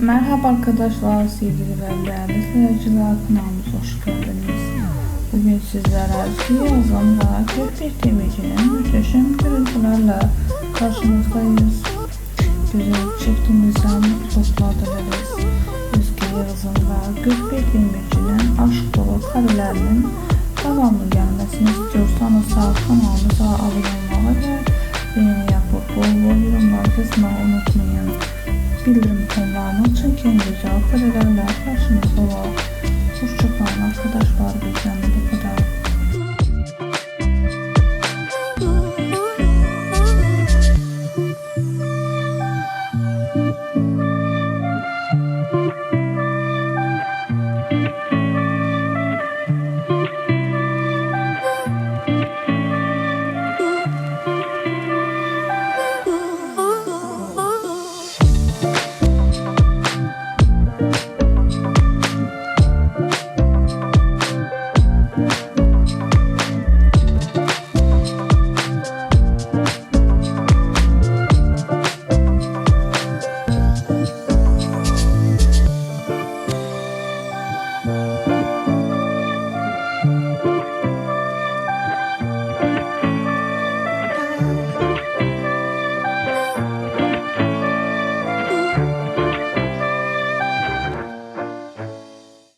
Merhaba arkadaşlar, sevgili ve değerli seyirciler kanalımıza hoş geldiniz. Bugün sizlere yazım ve Gökbek Demirci'nin muhteşem görüntülerle karşınızdayız. Güzel çektiğimizden mutluluklar dileriz. Eski yazım ve Gökbek Demirci'nin aşk dolu karelerinin devamlı gelmesini istiyorsanız sağ kanalımıza abone olmalı ve beğeni yapıp bol bol yorumlar yazmayı unutmayın bildirim tonlarını çeken güzel karelerle karşınızda var. Hoşçakalın arkadaşlar.